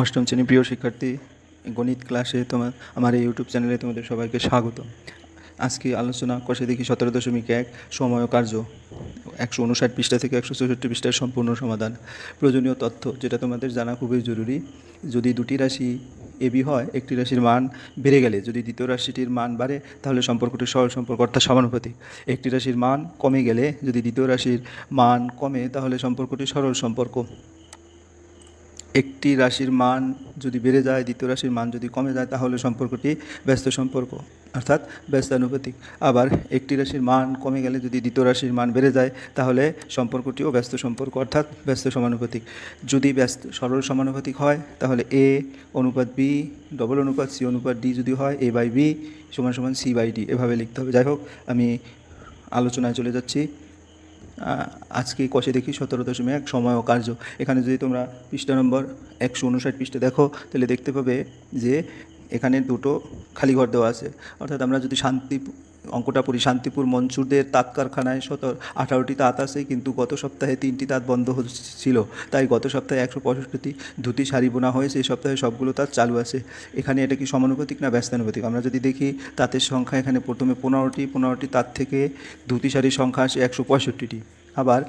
অষ্টম শ্রেণি প্রিয় শিক্ষার্থী, গণিত ক্লাসে তোমার, আমার এই ইউটিউব চ্যানেলে তোমাদের সবাইকে স্বাগত। আজকে আলোচনা কষে দেখি সতেরো দশমিক এক, সময় কার্য। একশো উনষাট পৃষ্ঠা থেকে একশো চৌষট্টি পৃষ্ঠার সম্পূর্ণ সমাধান। প্রয়োজনীয় তথ্য, যেটা তোমাদের জানা খুবই জরুরি। যদি দুটি রাশি এবি হয়, একটি রাশির মান বেড়ে গেলে, যদি দ্বিতীয় রাশিটির মান বাড়ে, তাহলে সম্পর্কটি সরল সম্পর্ক, অর্থাৎ সমানুপাতিক। একটি রাশির মান কমে গেলে, যদি দ্বিতীয় রাশির মান কমে, তাহলে সম্পর্কটি সরল সম্পর্ক। একটি রাশির মান যদি বেড়ে যায়, দ্বিতীয় রাশির মান যদি কমে যায়, তাহলে সম্পর্কটি ব্যস্ত সম্পর্ক, অর্থাৎ ব্যস্তানুপাতিক। আবার একটি রাশির মান কমে গেলে যদি দ্বিতীয় রাশির মান বেড়ে যায়, তাহলে সম্পর্কটিও ব্যস্ত সম্পর্ক, অর্থাৎ ব্যস্ত সমানুপাতিক। যদি ব্যস্ত, সরল সমানুপাতিক হয়, তাহলে এ অনুপাত বি ডবল অনুপাত সি অনুপাত ডি যদি হয় এ বাই বি সমান সমান সি বাই ডি এভাবে লিখতে হবে। যাই হোক, আমি আলোচনায় চলে যাচ্ছি। আজকে কষে দেখি সতেরো দশমিক এক সময় ও কার্য। এখানে যদি তোমরা পৃষ্ঠা নম্বর একশো উনষাট পৃষ্ঠা দেখো, তাহলে দেখতে পাবে যে এখানে দুটো খালি ঘর দেওয়া আছে। অর্থাৎ আমরা যদি শান্তি অঙ্কটা পড়ি। শান্তিপুর মনসুরদের তাঁত কারখানায় সতেরো আঠারোটি তাঁত আছে, কিন্তু গত সপ্তাহে তিনটি তাঁত বন্ধ ছিল তাই গত সপ্তাহে একশো পঁয়ষট্টি ধুতি শাড়ি বোনা হয়েছে। এই সপ্তাহে সবগুলো তাঁত চালু আছে। এখানে এটা কি সমানুপাতিক না ব্যস্তানুপাতিক? আমরা যদি দেখি, তাঁতের সংখ্যা এখানে প্রথমে পনেরোটি পনেরোটি তাঁত থেকে ধুতি শাড়ির সংখ্যা আসে একশো পঁয়ষট্টিটি। আবার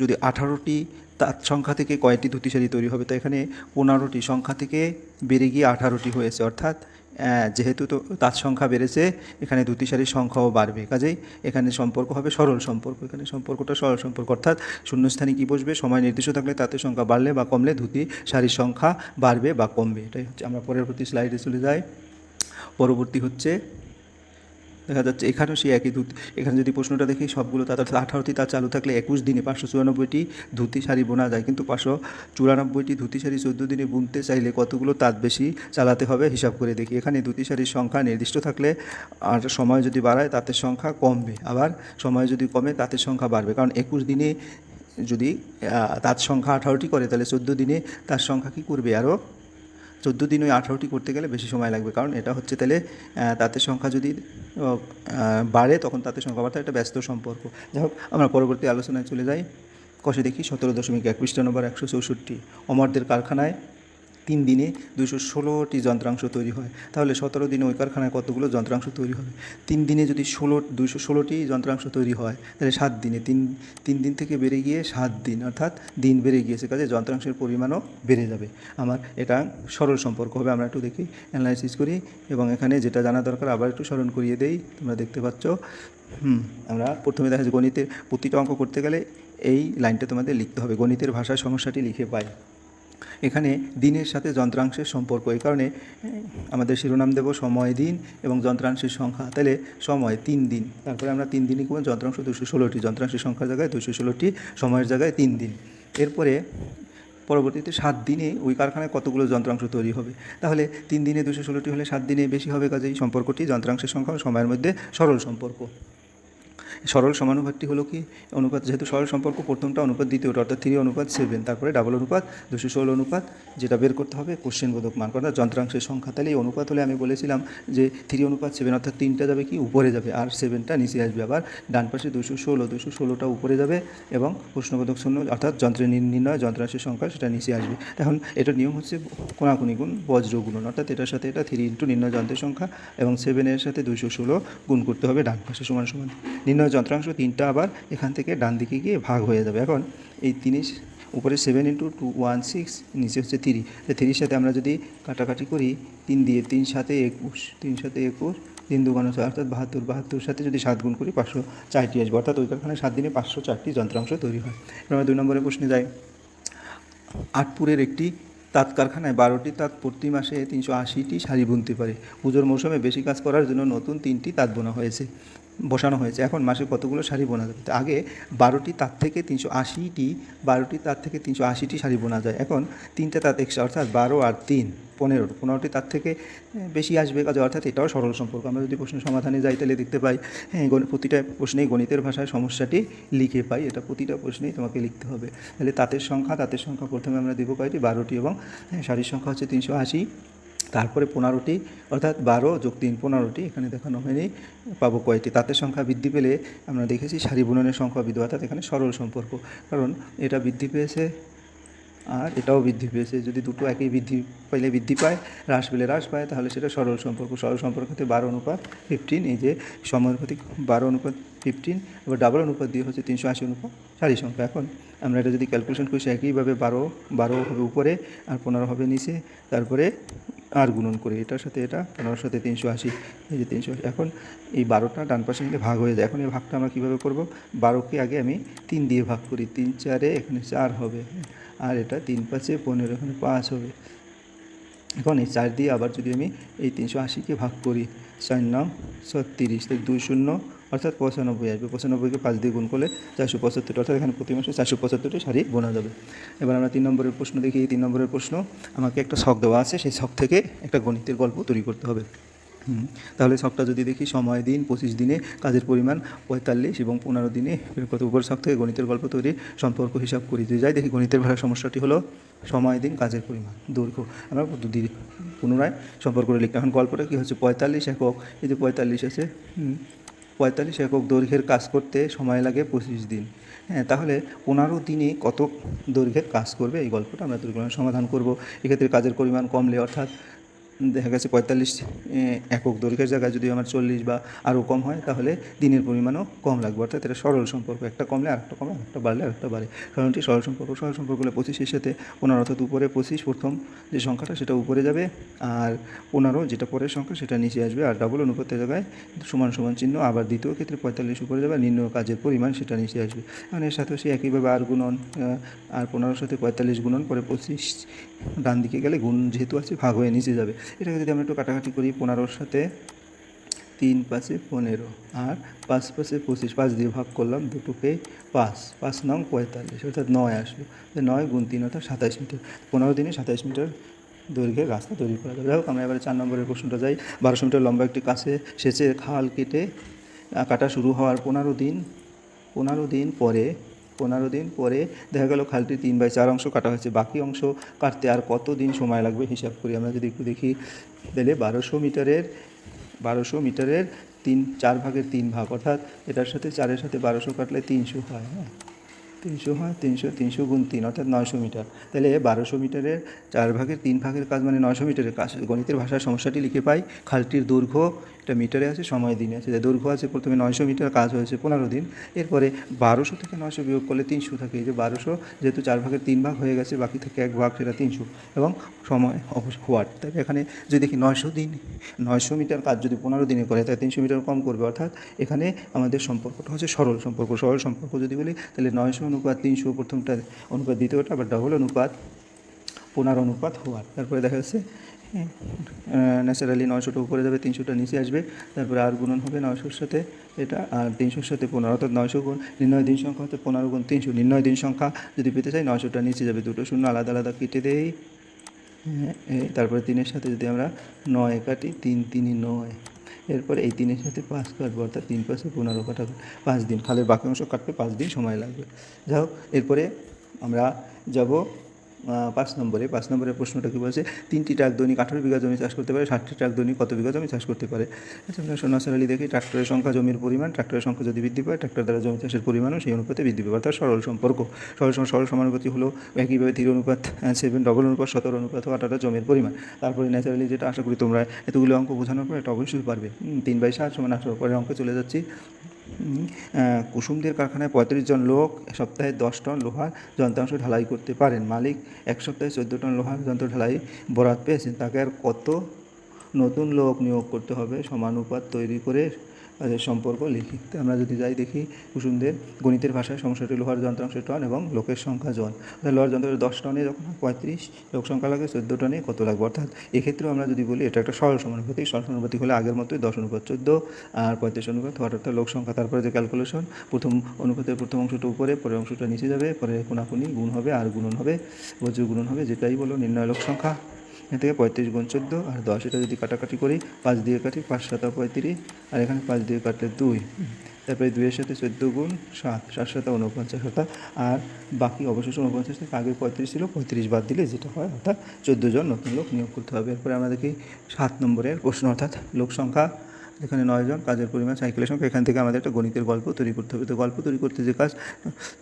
যদি আঠারোটি তাঁত সংখ্যা থেকে কয়টি ধুতি শাড়ি তৈরি হবে, তো এখানে পনেরোটি সংখ্যা থেকে বেড়ে গিয়ে আঠারোটি হয়েছে। অর্থাৎ যেহেতু তো তাঁত সংখ্যা বেড়েছে, এখানে শাড়ির সংখ্যাও বাড়বে। কাজেই এখানে সম্পর্ক হবে সরল সম্পর্ক। এখানে সম্পর্কটা সরল সম্পর্ক। অর্থাৎ শূন্যস্থানে কী বসবে? সময় নির্দিষ্ট থাকলে তাঁতের সংখ্যা বাড়লে বা কমলে দুটি সারির সংখ্যা বাড়বে বা কমবে। এটাই হচ্ছে আমরা পরবর্তী স্লাইডে চলে যাই। পরবর্তী হচ্ছে দেখা যাচ্ছে এখানেও সেই একই ধুতি। এখানে যদি প্রশ্নটা দেখি, সবগুলো তার আঠারোটি তার চালু থাকলে একুশ দিনে পাঁচশো চুরানব্বইটি ধুতি শাড়ি বোনা যায়। কিন্তু পাঁচশো চুরানব্বইটি ধুতি শাড়ি চোদ্দ দিনে বুনতে চাইলে কতগুলো তাঁত বেশি চালাতে হবে হিসাব করে দেখি। এখানে ধুতি শাড়ির সংখ্যা নির্দিষ্ট থাকলে আর সময় যদি বাড়ায় তাঁতের সংখ্যা কমবে। আবার সময় যদি কমে তাঁতের সংখ্যা বাড়বে। কারণ একুশ দিনে যদি তাঁত সংখ্যা আঠারোটি করে তাহলে চোদ্দ দিনে তার সংখ্যা কী করবে? আরও চোদ্দ দিন ওই আঠারোটি করতে গেলে বেশি সময় লাগবে। কারণ এটা হচ্ছে তাহলে তাদের সংখ্যা যদি বাড়ে, তখন তাঁতের সংখ্যা বাড়তে একটা ব্যস্ত সম্পর্ক। যাই হোক, আমরা পরবর্তী আলোচনায় চলে যাই। কষে দেখি সতেরো দশমিক এক নম্বর একশো চৌষট্টি। অমরদের কারখানায় তিন দিনে দুশো ষোলোটি যন্ত্রাংশ তৈরি হয়। তাহলে সতেরো দিনে ওই কারখানায় কতগুলো যন্ত্রাংশ তৈরি হবে? তিন দিনে যদি ষোলো দুশো ষোলোটি যন্ত্রাংশ তৈরি হয়, তাহলে সাত দিনে। তিন তিন দিন থেকে বেড়ে গিয়ে সাত দিন, অর্থাৎ দিন বেড়ে গিয়েছে। কাজে যন্ত্রাংশের পরিমাণও বেড়ে যাবে। আমার এটা সরল সম্পর্ক হবে, আমরা একটু দেখি অ্যানালাইসিস করি এবং এখানে যেটা জানা দরকার, আবার একটু স্মরণ করিয়ে দেই। তোমরা দেখতে পাচ্ছ, হুম, আমরা প্রথমে দেখা যাচ্ছে গণিতের প্রতিটা অঙ্ক করতে গেলে এই লাইনটা তোমাদের লিখতে হবে। গণিতের ভাষায় সমস্যাটি লিখে পাই। এখানে দিনের সাথে যন্ত্রাংশের সম্পর্ক। এই কারণে আমাদের শিরোনাম দেব সময়, দিন এবং যন্ত্রাংশের সংখ্যা। তাহলে সময়, তিন দিন। তারপরে আমরা তিন দিনই করব, যন্ত্রাংশ দুশো ষোলোটি। যন্ত্রাংশের সংখ্যার জায়গায় দুশো ষোলোটি, সময়ের জায়গায় তিন দিন। এরপরে পরবর্তীতে সাত দিনে ওই কারখানায় কতগুলো যন্ত্রাংশ তৈরি হবে? তাহলে তিন দিনে দুশো ষোলোটি হলে সাত দিনে বেশি হবে কাজেই। সম্পর্কটি, যন্ত্রাংশের সংখ্যা, সময়ের মধ্যে সরল সম্পর্ক। সরল সমানুপাতটি হলো কি? অনুপাত, যেহেতু সরল সম্পর্ক, প্রথমটা অনুপাত, দ্বিতীয়টা, অর্থাৎ থ্রি অনুপাত সেভেন তারপরে ডাবল অনুপাত, দুশো ষোলো অনুপাত, যেটা বের করতে হবে কোশ্চেন বোধক মান অর্থাৎ যন্ত্রাংশের সংখ্যা, তাহলে এই অনুপাত হলে আমি বলেছিলাম যে থ্রি অনুপাত সেভেন অর্থাৎ তিনটা যাবে কি? উপরে যাবে, আর সেভেনটা নিচে আসবে আবার। ডান পাশে দুশো ষোলো, দুশো ষোলোটা উপরে যাবে এবং প্রশ্নবোধক শূন্য, অর্থাৎ যন্ত্রের নির- নির্ণয়, যন্ত্রাংশের সংখ্যা, সেটা নিচে আসবে। এখন এটার নিয়ম হচ্ছে কোনাকুনি গুণ বজ্র গুণন অর্থাৎ এটার সাথে এটা থ্রি ইন্টু নির্ণয় যন্ত্রের সংখ্যা এবং সেভেনের সাথে দুশো ষোলো গুণ করতে হবে, ডান পাশে সমান সমান। নির্ণয় যন্ত্রাংশ তিনটা আবার এখান থেকে ডান দিকে গিয়ে ভাগ হয়ে যাবে। এখন এই তিরিশ, উপরে seven into two one six নিচে হচ্ছে থ্রি থ্রির সাথে আমরা যদি কাটাকাটি করি, তিন দিয়ে তিন সাথে একুশ, তিন সাথে একুশ, তিন দুগুণ ছয়, অর্থাৎ বাহাত্তর বাহাত্তর সাথে যদি সাত গুণ করি, পাঁচশো চারটি আসবে। অর্থাৎ ওই কারখানায় সাত দিনে পাঁচশো চারটি যন্ত্রাংশ তৈরি হয়। এবার আমরা দুই নম্বরের প্রশ্নে যাই। আটপুরের একটি তাঁত কারখানায় বারোটি তাঁত প্রতি মাসে তিনশো আশিটি শাড়ি বুনতে পারে। পুজোর মৌসুমে বেশি কাজ করার জন্য নতুন তিনটি তাঁত বোনা হয়েছে। বসানো হয়েছে। এখন মাসে কতগুলো শাড়ি বোনা যাবে আগে বারোটি তার থেকে তিনশো আশিটি বারোটি তার থেকে তিনশো আশিটি শাড়ি বোনা যায়। এখন তিনটা তাঁত এক্সট্রা অর্থাৎ বারো আর তিন পনেরো পনেরোটি তার থেকে বেশি আসবে কাজে। অর্থাৎ এটাও সরল সম্পর্ক। আমরা যদি প্রশ্ন সমাধানে যাই তাহলে দেখতে পাই হ্যাঁ প্রতিটা প্রশ্নেই গণিতের ভাষায় সমস্যাটি লিখে পাই। এটা প্রতিটা প্রশ্নেই তোমাকে লিখতে হবে। তাহলে তাঁতের সংখ্যা তাঁতের সংখ্যা প্রথমে আমরা দেবো কয়টি? বারোটি এবং হ্যাঁ, শাড়ির সংখ্যা হচ্ছে তিনশো আশি। তারপরে পনেরোটি, অর্থাৎ বারো যোগ তিন পনেরোটি, এখানে দেখানো হয়নি, পাবো কয়টি? তাঁতের সংখ্যা বৃদ্ধি পেলে আমরা দেখেছি শাড়ি বুননের সংখ্যা বৃদ্ধি, অর্থাৎ এখানে সরল সম্পর্ক, কারণ এটা বৃদ্ধি পেয়েছে আর এটাও বৃদ্ধি পেয়েছে। যদি দুটো একই বৃদ্ধি পাইলে বৃদ্ধি পায়, হ্রাস পেলে হ্রাস পায়, তাহলে সেটা সরল সম্পর্ক। সরল সম্পর্ক হতে বারো অনুপাত ফিফটিন এই যে সমানুপাতিক বারো অনুপাত ফিফটিন এবার ডাবল অনুপাত দিয়ে হচ্ছে তিনশো আশি অনুপাত সারি সংখ্যা। এখন আমরা এটা যদি ক্যালকুলেশন করি একইভাবে বারো বারো হবে উপরে আর পনেরো হবে নিচে, তারপরে আর গুণন করি। এটার সাথে এটা পনেরোর সাথে তিনশো আশি, এই যে তিনশো আশি। এখন এই বারোটা ডান পাশে মিলে ভাগ হয়ে যায়। এখন এই ভাগটা আমরা কীভাবে করব? বারোকে আগে আমি তিন দিয়ে ভাগ করি। তিন চারে এখানে চার হবে, আর এটা তিন পাঁচে পনেরো, এখানে পাঁচ হবে। এখন এই চার দিয়ে আবার যদি আমি এই তিনশো আশিকে ভাগ করি, চার নং ছত্রিশ দুই শূন্য অর্থাৎ পঁচানব্বই আসবে। পঁচানব্বইকে পাঁচ দিয়ে গুণ করলে চারশো পঁচাত্তর অর্থাৎ এখানে প্রতি মাসে চারশো পঁচাত্তরটি শাড়ি বোনা যাবে। এবার আমরা তিন নম্বরের প্রশ্ন দেখি। তিন নম্বরের প্রশ্ন, আমাকে একটা শখ দেওয়া আছে, সেই শখ থেকে একটা গণিতের গল্প তৈরি করতে হবে। তাহলে শখটা যদি দেখি, সময় দিন, পঁচিশ দিনে কাজের পরিমাণ পঁয়তাল্লিশ এবং পনেরো দিনে কত উপর শখ থেকে গণিতের গল্প তৈরি সম্পর্ক হিসাব করি। যদি যাই দেখি, গণিতের ভাষা সমস্যাটি হলো সময় দিন, কাজের পরিমাণ, দৈর্ঘ্য। আমরা পদ্ধতি পুনরায় সম্পর্ক লিখতে এখন গল্পটা কী হচ্ছে? পঁয়তাল্লিশ একক। এই যে পঁয়তাল্লিশ আছে পঁয়তাল্লিশ একক দৈর্ঘ্যের কাজ করতে সময় লাগে পঁচিশ দিন। হ্যাঁ তাহলে পনেরো দিনে কত দৈর্ঘ্যের কাজ করবে? এই গল্পটা আমরা দুর্ঘটনার সমাধান করব। এক্ষেত্রে কাজের পরিমাণ কমলে অর্থাৎ দেখা গেছে পঁয়তাল্লিশ একক দৈর্ঘ্যের জায়গায় যদি আমার চল্লিশ বা আরও কম হয়, তাহলে দিনের পরিমাণও কম লাগবে। অর্থাৎ এটা সরল সম্পর্ক, একটা কমলে আরেকটা কমে, আরেকটা বাড়লে আরেকটা বাড়ে। কারণ এটি সরল সম্পর্ক সরল সম্পর্ক হলে পঁচিশের সাথে পনেরো, অর্থাৎ উপরে পঁচিশ, প্রথম যে সংখ্যাটা সেটা উপরে যাবে, আর পনেরো যেটা পরের সংখ্যা সেটা নিচে আসবে, আর ডাবল অনুপাতের জায়গায় সমান সমান চিহ্ন, আবার দ্বিতীয় ক্ষেত্রে পঁয়তাল্লিশ উপরে যাবে নিম্ন কাজের পরিমাণ সেটা নিচে আসবে। আর এর সাথে সে একইভাবে আর গুণন আর পনেরোর সাথে পঁয়তাল্লিশ গুণন, পরে পঁচিশ ডান দিকে গেলে গুণ যেহেতু আছে, ভাগ হয়ে নিচে যাবে। এটাকে যদি আমরা একটু কাটাকাটি করি পনেরোর সাথে, তিন পাঁচে পনেরো আর পাঁচ পাঁচে পঁচিশ, পাঁচ দিয়ে ভাগ করলাম দুটো দুটোকে পাঁচ পাঁচ নং পঁয়তাল্লিশ, অর্থাৎ নয় আসলো। নয় গুণ তিন অর্থাৎ সাতাশ মিটার। পনেরো দিনে সাতাশ মিটার দৈর্ঘ্যের রাস্তা তৈরি করা যাবে। যাই হোক, আমরা এবারে চার নম্বরের প্রশ্নটা যাই। বারোশো মিটার লম্বা একটি কাছে সেচের খাল কেটে কাটা শুরু হওয়ার পনেরো দিন পনেরো দিন পরে পনেরো দিন পরে দেখা গেল খালটি তিন বাই চার অংশ কাটা হয়েছে। বাকি অংশ কাটতে আর কত দিন সময় লাগবে হিসাব করি। আমরা যদি একটু দেখি, তাহলে বারোশো মিটারের বারোশো মিটারের তিন, চার ভাগের তিন ভাগ, অর্থাৎ এটার সাথে চারের সাথে বারোশো কাটলে তিনশো হয় হ্যাঁ? তিনশো হয়, তিনশো তিনশো গুণ তিন, অর্থাৎ নয়শো মিটার। তাহলে বারোশো মিটারের চার ভাগের তিন ভাগের কাজ মানে নয়শো মিটারের কাজ। গণিতের ভাষার সমস্যাটি লিখে পাই, খালটির দৈর্ঘ্য এটা মিটারে আছে, সময় দিনে আছে। যে দৈর্ঘ্য আছে প্রথমে নয়শো মিটার, কাজ হয়েছে পনেরো দিন। এরপরে বারোশো থেকে নয়শো বিয়োগ করলে তিনশো থাকে। যে বারোশো যেহেতু চার ভাগের তিন ভাগ হয়ে গেছে, বাকি থেকে এক ভাগ সেটা তিনশো। এবং সময় অবশ্য হোয়াট তাহলে এখানে যদি দেখি নয়শো দিন, নয়শো মিটার কাজ যদি পনেরো দিনে করে, তাহলে তিনশো মিটার কম করবে। অর্থাৎ এখানে আমাদের সম্পর্কটা হচ্ছে সরল সম্পর্ক। সরল সম্পর্ক যদি বলি, তাহলে নয়শো অনুপাত তিনশো প্রথমটা অনুপাত, দ্বিতীয়টা আবার ডবল অনুপাত, পনেরো অনুপাত হওয়ার। তারপরে দেখা যাচ্ছে ন্যাচারালি নয়শোটা উপরে যাবে তিনশোটা নিচে আসবে। তারপরে আর গুণন হবে নয়শোর সাথে এটা আর তিনশোর সাথে পনেরো অর্থাৎ নয়শো গুণ নির্ণয় দিন সংখ্যা হতে পনেরো গুণ তিনশো নির্ণয় দিন সংখ্যা যদি পেতে চাই নয়শোটা নিচে যাবে দুটো শূন্য আলাদা আলাদা কেটে দেই। হ্যাঁ, তারপরে তিনের সাথে যদি আমরা নয় কাটি তিন তিনই নয়। এরপরে এই তিনের সাথে পাঁচ কাটবো অর্থাৎ তিন পাঁচে পনেরো কাটাবো পাঁচ দিন খালের বাকি অংশ কাটতে পাঁচ দিন সময় লাগবে। যাই হোক এরপরে আমরা যাব পাঁচ নম্বরে, পাঁচ নম্বরের প্রশ্নটা কী বলছে? তিনটি ট্রাক দৈনিক আঠারো বিঘা জমি চাষ করতে পারে, ষাটটি ট্রাক দৈনিক কত বিঘা জমি চাষ করতে পারে? আচ্ছা আমরা সোনাসারালি দেখি, ট্রাক্টরের সংখ্যা, জমির পরিমাণ, ট্রাক্টরের সংখ্যা যদি বৃদ্ধি পায়, ট্রাক্টর দ্বারা জমি চাষের পরিমাণও সেই অনুপাতে বৃদ্ধি পাবে, অর্থাৎ সরল সম্পর্ক। সরল সরল সমানুপাতি হলো একইভাবে তিন অনুপাত সেভেন ডবল অনুপাত, সতেরো অনুপাত কাটাটা জমির পরিমাণ। তারপরে ন্যাচারালি যেটা আশা করি তোমরা এতগুলো অঙ্ক বোঝানোর পর এটা অবশ্যই পারবে। তিন বাই সাত সমান আঠারো, পরের অঙ্কে চলে যাচ্ছি। কুসুমদের কারখানায় পঁয়ত্রিশ জন লোক, সপ্তাহে দশ টন লোহার যন্ত্রাংশ ঢালাই করতে পারেন। মালিক, এক সপ্তাহে চোদ্দ টন লোহার যন্ত্র ঢালাই বরাদ পেয়েছেন। তাকে আর কত নতুন লোক নিয়োগ করতে হবে? সমানুপাত তৈরি করে তাদের সম্পর্ক লিখি তো আমরা যদি যাই দেখি কুসুমদের গণিতের ভাষায় সমস্যাটি লোহার যন্ত্রাংশের টন এবং লোকের সংখ্যা জন। লোহার যন্ত্রের দশ টনে যখন পঁয়ত্রিশ, লোক সংখ্যা লাগে চোদ্দ টনে কত লাগবে? অর্থাৎ এক্ষেত্রেও আমরা যদি বলি এটা একটা সরল সমানুপাতিক সরল সমানুপাতিক হলে আগের মতোই দশ অনুপাত চোদ্দ আর পঁয়ত্রিশ অনুপাত অর্থাৎ লোক সংখ্যা, তারপরে যে ক্যালকুলেশন প্রথম অনুপাতের প্রথম অংশটা উপরে, পরের অংশটা নিচে যাবে, পরে কোনাকুনি গুণ হবে, আর গুণন হবে, বজ্র গুণন হবে, যেটাই বলো নির্ণয় লোক সংখ্যা। এখান থেকে পঁয়ত্রিশ গুণ চোদ্দ, আর দশ এটা যদি কাটাকাটি করি, পাঁচ দিয়ে কাটি, পাঁচ সাতা পঁয়ত্রিশ, আর এখানে পাঁচ দিয়ে কাটলে দুই। তারপরে দুইয়ের সাথে চোদ্দ গুণ সাত সাত সাত উনপঞ্চাশ অর্থাৎ, আর বাকি অবশেষ উনপঞ্চাশ থেকে আগে পঁয়ত্রিশ ছিল, পঁয়ত্রিশ বাদ দিলে যেটা হয়, অর্থাৎ চোদ্দ জন নতুন লোক নিয়োগ করতে হবে। এরপরে দেখি সাত নম্বরের প্রশ্ন, অর্থাৎ লোক সংখ্যা এখানে নয়জন কাজের পরিমাণ, সাইকেলের সংখ্যা। এখান থেকে আমাদের একটা গণিতের গল্প তৈরি করতে হবে। তো গল্প তৈরি করতে যে কাজ,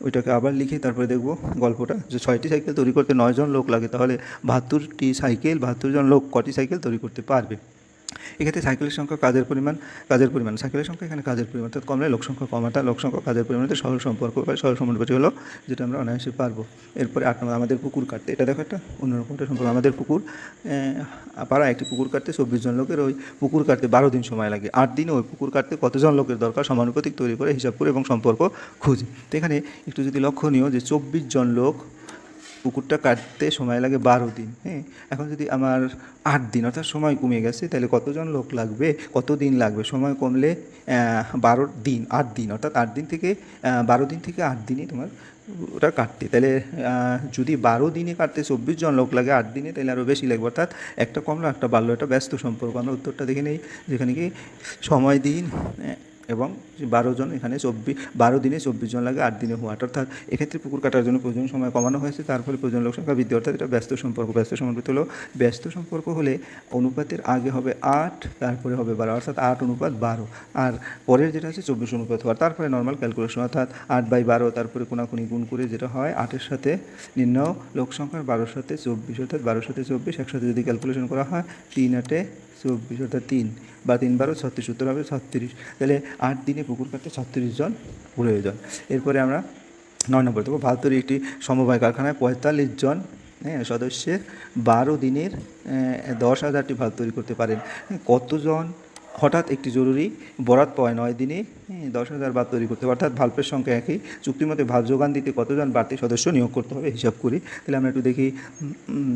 ওইটাকে আবার লিখে তারপরে দেখব গল্পটা। যে ছয়টি সাইকেল তৈরি করতে নয়জন লোক লাগে, তাহলে বাহাত্তরটি সাইকেল, বাহাত্তর জন লোক কটি সাইকেল তৈরি করতে পারবে? এক্ষেত্রে সাইকেলের সংখ্যা কাজের পরিমাণ কাজের পরিমাণ। সাইকেলের সংখ্যা এখানে কাজের পরিমাণ, অর্থাৎ কমলে লোক সংখ্যা কমাটা, লোক সংখ্যা কাজের পরিমাণে সরল সম্পর্ক বা সরল সমানুপাতি হলো যেটা আমরা অনায়াসে পারব। এরপরে আট নম্বর, আমাদের পুকুর কাটতে। এটা দেখো একটা অন্যরকম একটা সম্পর্ক। আমাদের পুকুর পাড়া একটি পুকুর কাটতে চব্বিশ জন লোকের। ওই পুকুর কাটতে বারো দিন সময় লাগে। আট দিনে ওই পুকুর কাটতে কতজন লোকের দরকার? সমানুপাতিক তৈরি করে হিসাব করে এবং সম্পর্ক খুঁজি। তো এখানে একটু যদি লক্ষণীয় যে চব্বিশ জন লোক পুকুরটা কাটতে সময় লাগে বারো দিন হ্যাঁ? এখন যদি আমার আট দিন, অর্থাৎ সময় কমে গেছে, তাহলে কতজন লোক লাগবে? কত দিন লাগবে? সময় কমলে বারো দিন, আট দিন, অর্থাৎ আট দিন থেকে বারো দিন থেকে আট দিনই তোমার ওটা কাটতে। তাহলে যদি বারো দিনে কাটতে চব্বিশ জন লোক লাগে আট দিনে, তাহলে আরও বেশি লাগবে। অর্থাৎ একটা কমলো, একটা বাড়লো একটা ব্যস্ত সম্পর্ক। আমরা উত্তরটা দেখে নেই, যেখানে কি সময় দিন এবং বারো জন এখানে চব্বিশ বারো দিনে চব্বিশ জন লাগে, আট দিনে হোয়াট। অর্থাৎ এক্ষেত্রে পুকুর কাটার জন্য প্রয়োজন সময় কমানো হয়েছে। তার ফলে প্রয়োজন লোক সংখ্যা বৃদ্ধি, অর্থাৎ এটা ব্যস্ত সম্পর্ক। ব্যস্ত সম্পর্ক হলো ব্যস্ত সম্পর্ক হলে অনুপাতের আগে হবে আট, তারপরে হবে বারো, অর্থাৎ আট অনুপাত বারো। আর পরের যেটা আছে, চব্বিশ অনুপাত হওয়ার। তারপরে নর্মাল ক্যালকুলেশন অর্থাৎ আট বাই বারো, তারপরে কোনাকুনি গুণ করে যেটা হয়, আটের সাথে নিম্ন লোক সংখ্যার বারোর সাথে চব্বিশ, অর্থাৎ বারোর সাথে চব্বিশ, একসাথে যদি ক্যালকুলেশন করা হয়, তিন আটে চব্বিশ, অর্থাৎ তিন বা তিন বারো, ছত্রিশ, উত্তর হবে ছত্রিশ। তাহলে আট দিনে পুকুর কাটতে ছত্রিশ জন প্রয়োজন এরপরে আমরা নয় নম্বর দেবো ভারতের একটি সমবায় কারখানায় পঁয়তাল্লিশ জন হ্যাঁ সদস্যের বারো দিনের দশ হাজারটি ভাত তৈরি করতে পারেন। কতজন হঠাৎ একটি জরুরি বরাত পাওয়ায় নয় দিনে হ্যাঁ, দশ হাজার বাদ তৈরি করতে হবে। অর্থাৎ ভাল্পের সংখ্যা একই চুক্তিমতে ভাত যোগান দিতে কতজন বাড়তি সদস্য নিয়োগ করতে হবে হিসাব করি। তাহলে আমরা একটু দেখি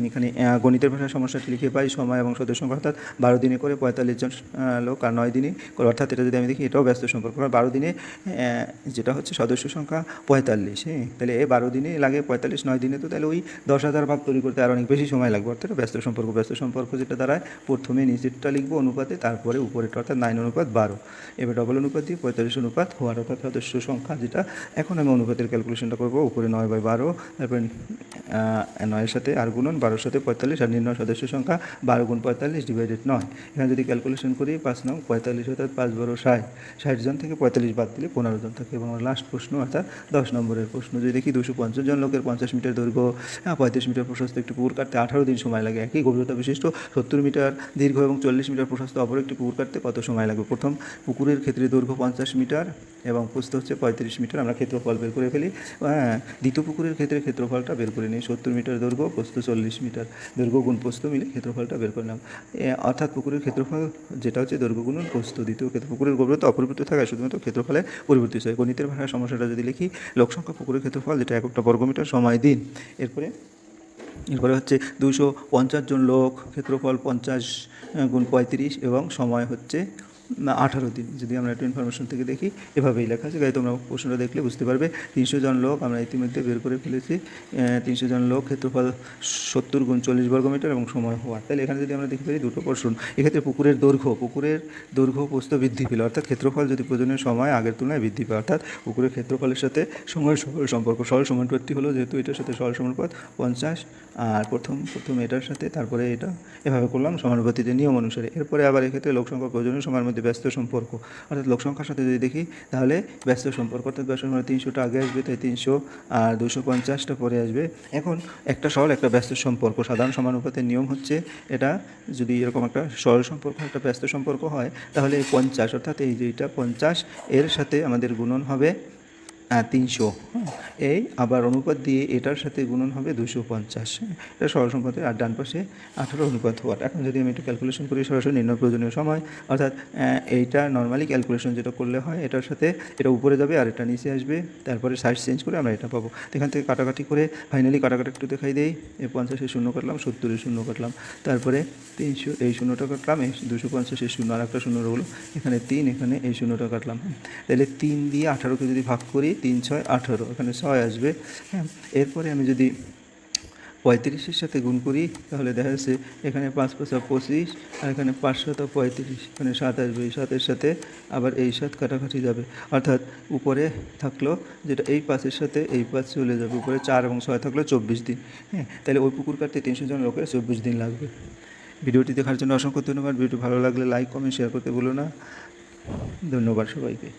এখানে গণিতের ভাষায় সমস্যাটি লিখে পাই সময় এবং সদস্য সংখ্যা অর্থাৎ বারো দিনে করে পঁয়তাল্লিশ জন লোক আর নয় দিনে করে অর্থাৎ এটা যদি আমি দেখি এটাও ব্যস্ত সম্পর্ক। কারণ বারো দিনে যেটা হচ্ছে সদস্য সংখ্যা পঁয়তাল্লিশ হ্যাঁ তাহলে এ বারো দিনে লাগে পঁয়তাল্লিশ নয় দিনে তো তাহলে ওই দশ হাজার ভাগ তৈরি করতে আর অনেক বেশি সময় লাগবে। অর্থাৎ ব্যস্ত সম্পর্ক ব্যস্ত সম্পর্ক যেটা দাঁড়ায় প্রথমে নিচেরটা লিখব অনুপাতে তারপরে উপরেরটা অর্থাৎ নাইন অনুপাত বারো। এবার ডবল অনুপাত দিয়ে পঁয়তাল্লিশ অনুপাত হওয়ার অর্থাৎ সদস্য সংখ্যা, যেটা এখন আমি অনুপাতের ক্যালকুলেশনটা করব, উপরে নয় বাই বারো, তারপরে নয়ের সাথে আর গুণন বারোর সাথে পঁয়তাল্লিশ আর নির্ণয় সদস্য সংখ্যা বারো গুণ পঁয়তাল্লিশ ডিভাইডেড নয়। এখানে যদি ক্যালকুলেশন করি পাঁচ নং পঁয়তাল্লিশ অর্থাৎ পাঁচ বারো ষাট। ষাট জন থেকে পঁয়তাল্লিশ বাদ দিলে পনেরো জন থাকে এবং লাস্ট প্রশ্ন অর্থাৎ দশ নম্বরের প্রশ্ন। যদি দেখি দুশো পঞ্চাশ জন লোকের পঞ্চাশ মিটার দৈর্ঘ্য হ্যাঁ, পঁয়ত্রিশ মিটার প্রশস্ত একটি পুকুর কাটতে আঠারো দিন সময় লাগে। একই গভীরতা বিশিষ্ট সত্তর মিটার দীর্ঘ এবং চল্লিশ মিটার প্রশস্ত অপর একটি পুকুর কাটতে কত সময় লাগবে? প্রথম পুকুরের ক্ষেত্রে দৈর্ঘ্য পঞ্চাশ মিটার এবং প্রস্থ হচ্ছে পঁয়ত্রিশ মিটার। আমরা ক্ষেত্রফল বের করে ফেলি। হ্যাঁ দ্বিতীয় পুকুরের ক্ষেত্রে ক্ষেত্রফলটা বের করে নিই। সত্তর মিটার দৈর্ঘ্য, প্রস্থ চল্লিশ মিটার দৈর্ঘ্য গুণ প্রস্থ মিলে ক্ষেত্রফলটা বের করলাম। অর্থাৎ পুকুরের ক্ষেত্রফল যেটা হচ্ছে দৈর্ঘ্য গুণ প্রস্থ, দ্বিতীয় ক্ষেত্রে, পুকুরের গভীরতা অপরিবর্তিত থাকায় শুধুমাত্র ক্ষেত্রফলে পরিবর্তিত হয়। গণিতের ভাষার সমস্যাটা যদি লিখি লোক সংখ্যা পুকুরের ক্ষেত্রফল যেটা এককটা বর্গমিটার সময় দিন, এরপরে এরপরে হচ্ছে দুশো পঞ্চাশ জন লোক, ক্ষেত্রফল পঞ্চাশ গুণ পঁয়ত্রিশ এবং সময় হচ্ছে আঠারো দিন, যদি আমরা একটু ইনফরমেশন থেকে দেখি, এভাবেই লেখা আছে। গাই তোমরা প্রশ্নটা দেখলে বুঝতে পারবে। তিনশো জন লোক, আমরা ইতিমধ্যে বের করে ফেলেছি। তিনশো জন লোক, ক্ষেত্রফল সত্তর গুণ চল্লিশ বর্গমিটার এবং সময় হওয়ার। তাহলে এখানে যদি আমরা দেখতে পারি দুটো প্রশ্ন, এক্ষেত্রে পুকুরের দৈর্ঘ্য পুকুরের দৈর্ঘ্য প্রস্থ বৃদ্ধি পেল, অর্থাৎ ক্ষেত্রফল যদি প্রয়োজনীয় সময় আগের তুলনায় বৃদ্ধি পায়, অর্থাৎ পুকুরের ক্ষেত্রফলের সাথে সরল সম্পর্ক, সরল সমানুপাতি হলো যেহেতু এটার সাথে সরল সমানুপাত পঞ্চাশ, আর প্রথম প্রথম এটার সাথে, তারপরে এটা, এভাবে করলাম সমানুপাতিতে নিয়ম অনুসারে। এরপরে আবার এক্ষেত্রে লোক সংখ্যা প্রয়োজনীয় সময়ের মধ্যে ব্যস্ত সম্পর্ক। অর্থাৎ লোক সংখ্যার সাথে যদি দেখি, তাহলে ব্যস্ত সম্পর্ক অর্থাৎ ব্যস্ত সম্পর্ক তিনশোটা আগে আসবে, তাই তিনশো আর দুশো পঞ্চাশটা পরে আসবে। এখন একটা সরল, একটা ব্যস্ত সম্পর্ক, সাধারণ সমানুপাতের নিয়ম হচ্ছে এটা, যদি এরকম একটা সরল সম্পর্ক, একটা ব্যস্ত সম্পর্ক হয়, তাহলে পঞ্চাশ, অর্থাৎ এই যেটা পঞ্চাশ, এর সাথে আমাদের গুণন হবে তিনশো। এই আবার অনুপাত দিয়ে এটার সাথে গুণন হবে দুশো পঞ্চাশ। এটা সরল সম্পদের আর ডান পাশে আঠারো অনুপাত হওয়ার। এখন যদি আমি একটু ক্যালকুলেশন করি, সরাসরি নির্ণয় প্রয়োজনীয় সময়, অর্থাৎ এইটা নর্মালি ক্যালকুলেশন যেটা করলে হয়, এটার সাথে এটা উপরে যাবে আর এটা নিচে আসবে। তারপরে সাইজ চেঞ্জ করে আমরা এটা পাবো। এখান থেকে কাটাকাটি করে ফাইনালি কাটাকাটি একটু দেখাই দেই। এই পঞ্চাশে শূন্য কাটলাম, সত্তরে শূন্য কাটলাম। তারপরে তিনশো, এই শূন্যটা কাটলাম, এই দুশো পঞ্চাশের শূন্য আর একটা শূন্য রইল। এখানে তিন, এখানে এই শূন্যটা কাটলাম। হ্যাঁ। তাহলে তিন দিয়ে আঠারোকে যদি ভাগ করি তিন, ছয়, আঠারো, এখানে ছয় আসবে। হ্যাঁ এরপরে আমি যদি পঁয়ত্রিশের সাথে গুণ করি, তাহলে দেখা যাচ্ছে এখানে পাঁচ পাঁচা পঁচিশ, আর এখানে পাঁচ শত পঁয়ত্রিশ, এখানে সাত আসবে, এই সাতের সাথে আবার এই সাত কাটাকাটি যাবে। অর্থাৎ উপরে থাকল যেটা এই পাঁচের সাথে এই পাঁচ চলে যাবে, উপরে চার এবং ছয় থাকল চব্বিশ দিন। হ্যাঁ তাহলে ওই পুকুর কাটতে তিনশো জন লোকের চব্বিশ দিন লাগবে। ভিডিওটি দেখার জন্য অসংখ্য ধন্যবাদ। ভিডিওটি ভালো লাগলে লাইক, কমেন্ট, শেয়ার করতে ভুলো না। ধন্যবাদ সবাইকে।